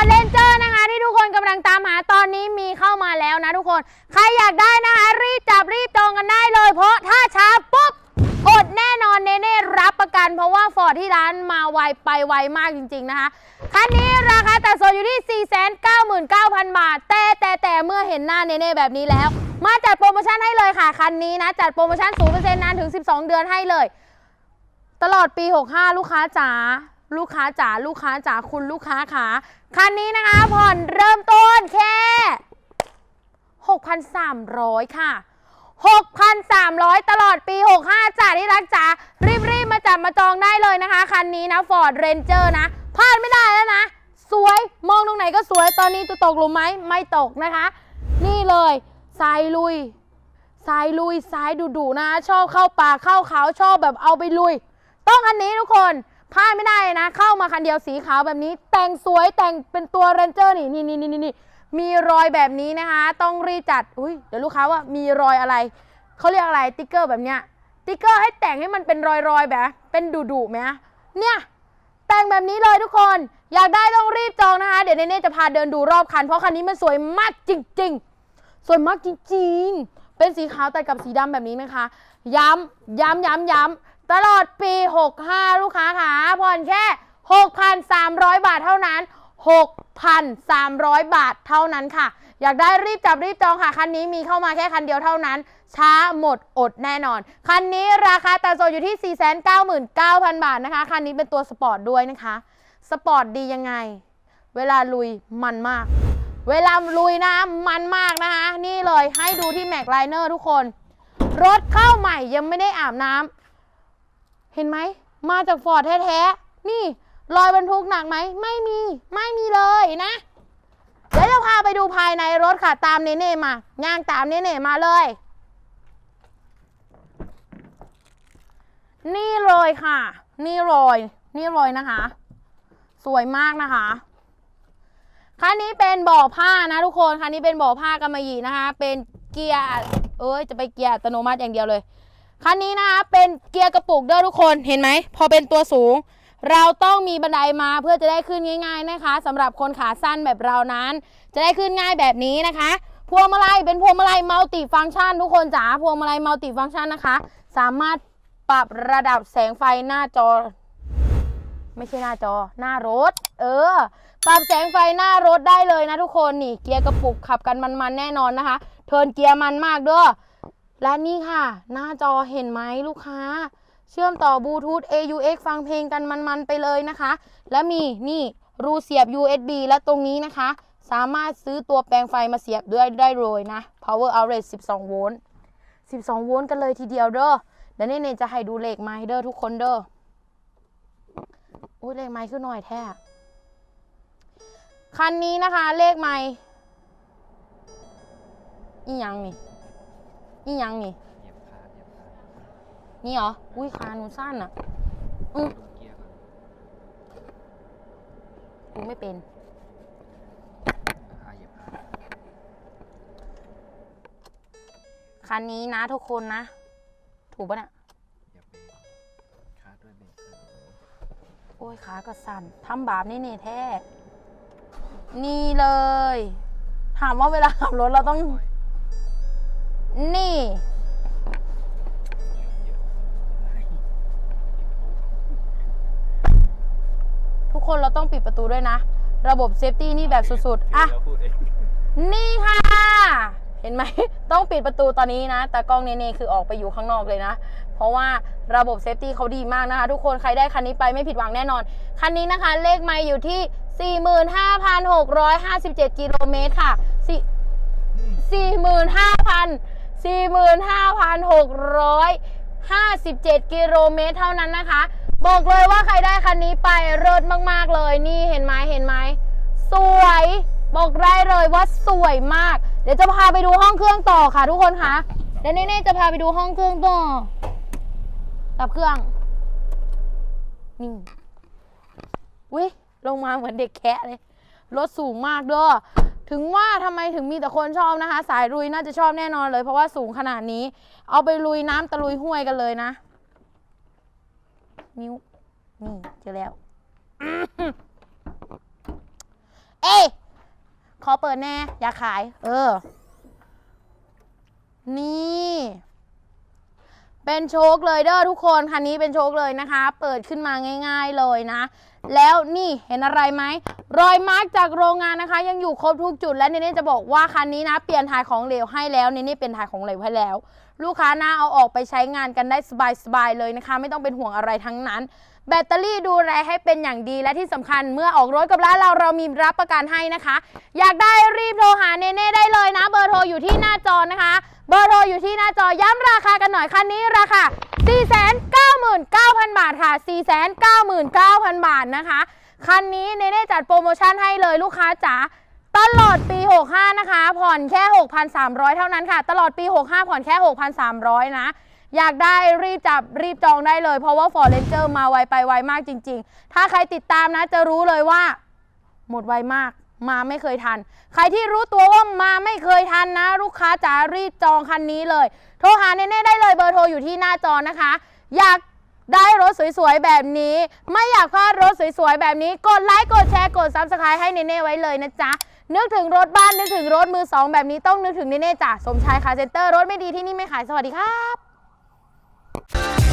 ร์ดเ n นเจอร์นะคะ ที่ทุกคนกำลังตามหาตอนนี้มีเข้ามาแล้วนะทุกคน ใครอยากได้นะคะ รีบจับรีบจองกันได้เลย เพราะถ้าช้าปุ๊บอดแน่นอนเนเน่รับประกัน เพราะว่าฟอร์ดที่ร้านมาไวไปไวมากจริง ๆนะคะคันนี้ราคาแตัดส่วนอยู่ที่ 499,000 บาท แต่แต่แต่เมื่อเห็นหน้าเนเน่แบบนี้แล้ว มาจัดโปรโมชั่นให้เลยค่ะ คันนี้นะ จัดโปรโมชั่น 0%นานถึง 12 เดือนให้เลย ตลอดปี 65 ลูกค้าจ๋า ลูกค้าจ๋าลูกค้าจ๋าคุณลูกค้าขาคันนี้นะคะผ่อนเริ่มต้นแค่ 6,300 ค่ะ 6,300 ตลอดปี 65จ๋าที่รักจ๋ารีบๆ มาจับมาจองได้เลยนะคะ คันนี้นะ Ford Ranger นะพลาดไม่ได้แล้วนะ สวยมองตรงไหนก็สวยตอนนี้จะตกหลุมไหมไม่ตกนะคะ นี่เลยสายลุยสายลุยสายดุดุๆนะ ชอบเข้าป่าเข้าเขาชอบแบบเอาไปลุย ต้องคันนี้ทุกคน พลาดไม่ได้นะ เข้ามาคันเดียวสีขาวแบบนี้ แต่งสวยแต่งเป็นตัวเรนเจอร์นี่นี่นี่นี่นี่มีรอยแบบนี้นะคะ ต้องรีบจัดอุ้ยเดี๋ยวลูกค้าว่ามีรอยอะไรเขาเรียกอะไรติ๊กเกอร์แบบเนี้ยติ๊กเกอร์ให้แต่งให้มันเป็นรอยรอยๆแบบเป็นดุดุๆไหมเนี่ยแต่งแบบนี้เลยทุกคน อยากได้ต้องรีบจองนะคะ เดี๋ยวเนเน่จะพาเดินดูรอบคัน เพราะคันนี้มันสวยมากจริง ๆ สวยมากจริง ๆ เป็นสีขาวแต่กับสีดำแบบนี้นะคะ ย้ำย้ำย้ำย้ำ ตลอดปี 65 ลูกค้าค่ะผ่อนแค่ 6,300 บาทเท่านั้น 6,300 บาทเท่านั้นค่ะ อยากได้รีบจับรีบจองค่ะ คันนี้มีเข้ามาแค่คันเดียวเท่านั้น ช้าหมดอดแน่นอน คันนี้ราคาตัดส่วนอยู่ที่ 499,000 บาทนะคะ คันนี้เป็นตัวสปอร์ตด้วยนะคะ สปอร์ตดียังไง เวลาลุยมันมาก เวลาลุยนะมันมากนะคะ นี่เลยให้ดูที่แม็กไลเนอร์ทุกคน รถเข้าใหม่ยังไม่ได้อาบน้ำ เห็นไหม มาจากฟอร์ดแท้ๆ นี่รอยบรรทุกหนักไหม ไม่มี ไม่มีเลยนะ เดี๋ยวจะพาไปดูภายในรถค่ะ ตามเนเน่มา ย่างตามเนเน่มาเลย นี่เลยค่ะ นี่รอยนี่รอยนะคะ สวยมากนะคะคันนี้เป็นบ่อผ้านะทุกคน คันนี้เป็นบ่อผ้ากำมะหยี่นะคะ เป็นเกียร์ เอ้ย จะไปเกียร์อัตโนมัติอย่างเดียวเลย คันนี้นะคะเป็นเกียร์กระปุกเด้อทุกคนเห็นไหม พอเป็นตัวสูง เราต้องมีบันไดมาเพื่อจะได้ขึ้นง่าย ๆนะคะสำหรับคนขาสั้นแบบเรานั้น จะได้ขึ้นง่ายแบบนี้นะคะพวงมาลัยเป็นพวงมาลัยมัลติฟังก์ชันทุกคนจ๋าพวงมาลัยมัลติฟังก์ชันนะคะ สามารถปรับระดับแสงไฟหน้าจอ ไม่ใช่หน้าจอ หน้ารถ เออ ปรับแสงไฟหน้ารถได้เลยนะทุกคนนี่เกียร์กระปุกขับกันมันๆแน่นอนนะคะ เทินเกียร์มันมากด้อ และนี่ค่ะ หน้าจอเห็นไหมลูกค้า เชื่อมต่อบลูทูธ AUX ฟังเพลงกันมันๆไปเลยนะคะ และมีนี่รูเสียบ USB และตรงนี้นะคะ สามารถซื้อตัวแปลงไฟมาเสียบด้วยได้เลยนะ Power Outlet 12 โวลต์ 12 โวลต์กันเลยทีเดียวเด้อเดี๋ยวนี่เนจะให้ดูเลขไมค์เด้อทุกคนเด้ออุ้ยเลขไมค์ขึ้นหน่อยแท้คันนี้นะคะเลขไมค์อีหยังนี่ อีหยังนี่ เหยียบขาเหยียบขานี่เหรอ อุ้ยขาหนูสั้นอะ อือลงเกียร์ก่อนกูไม่เป็นขาเหยียบขาคันนี้นะทุกคนนะ ถูกปะเนี่ย เหยียบเบรกขาด้วยเบรกเออโอ้ยขาก็สั่นทำบาปนี่นี่แท้ นี่เลย ถามว่าเวลาขับรถเราต้อง ปล่อย นี่เยอะทุกคนเราต้องปิดประตูด้วยนะ ระบบเซฟตี้นี่แบบสุดๆ อะเดี๋ยวพูดเองนี่ค่ะ เห็นไหม ต้องปิดประตูตอนนี้นะ แต่กล้องเนเน่คือออกไปอยู่ข้างนอกเลยนะ เพราะว่าระบบเซฟตี้เขาดีมากนะคะ ทุกคนใครได้คันนี้ไปไม่ผิดหวังแน่นอน คันนี้นะคะ เลขไม่อยู่ที่ 45,657 กิโลเมตรค่ะสี่45,000 45,657 กิโลเมตรเท่านั้นนะคะ บอกเลยว่าใครได้คันนี้ไปเลิศมาก ๆ เลย นี่เห็นไหมเห็นไหม สวย บอกได้เลยว่าสวยมาก เดี๋ยวจะพาไปดูห้องเครื่องต่อค่ะทุกคนคะเดี๋ยวเน่ๆจะพาไปดูห้องเครื่องต่อดับเครื่อง นี่วิลงมาเหมือนเด็กแคะเลย รถสูงมากเด้อ ถึงว่าทำไมถึงมีแต่คนชอบนะคะ สายลุยน่าจะชอบแน่นอนเลย เพราะว่าสูงขนาดนี้ เอาไปลุยน้ำตะลุยห้วยกันเลยนะนิ้วนี่เจอแล้ว เอ๊ะอเปิดแน่อยากขาย เออ นี่ เป็นโชคเลยเด้อทุกคน คันนี้เป็นโชคเลยนะคะ เปิดขึ้นมาง่าย ๆเลยนะแล้วนี่เห็นอะไรไหมรอยมาร์กจากโรงงานนะคะ ยังอยู่ครบทุกจุดและเนเน่จะบอกว่าคันนี้นะ เปลี่ยนถ่ายของเหลวให้แล้วเนเน่เปลี่ยนถ่ายของเหลวให้แล้ว ลูกค้าน่าเอาออกไปใช้งานกันได้สบายๆเลยนะคะ ไม่ต้องเป็นห่วงอะไรทั้งนั้น แบตเตอรี่ดูแลให้เป็นอย่างดีและที่สำคัญเมื่อออกรถกับร้านเราเรามีรับประกันให้นะคะ อยากได้รีบโทรหาเนเน่ได้เลยนะ เบอร์โทรอยู่ที่หน้าจอนะคะ เบอร์โทรอยู่ที่หน้าจอย้ำราคากันหน่อยคันนี้ราคา499,000 บาทค่ะ 499,000 บาทนะคะ คันนี้เนเน่จัดโปรโมชั่นให้เลยลูกค้าจ๋าตลอดปี 65 นะคะ ผ่อนแค่ 6,300 เท่านั้นค่ะ ตลอดปี 65 ผ่อนแค่ 6,300 นะ อยากได้รีบจับรีบจองได้เลย เพราะว่า Ford Ranger มาไวไปไวมากจริง ๆ ถ้าใครติดตามนะจะรู้เลยว่า หมดไวมากมาไม่เคยทัน ใครที่รู้ตัวว่ามาไม่เคยทันนะ ลูกค้าจ๋ารีบจองคันนี้เลย โทรหาเน่ได้เลยเบอร์โทรอยู่ที่หน้าจอนะคะ อยาก ได้รถสวยๆ แบบนี้ ไม่อยากพลาดรถสวยๆ แบบนี้ กดไลค์กดแชร์กดซับสไครต์ให้เน่ๆไว้เลยนะจ๊ะ นึกถึงรถบ้านนึกถึงรถมือสองแบบนี้ต้องนึกถึงเน่ๆจ้ะสมชายคาเซนเตอร์รถไม่ดีที่นี่ไม่ขายสวัสดีครับ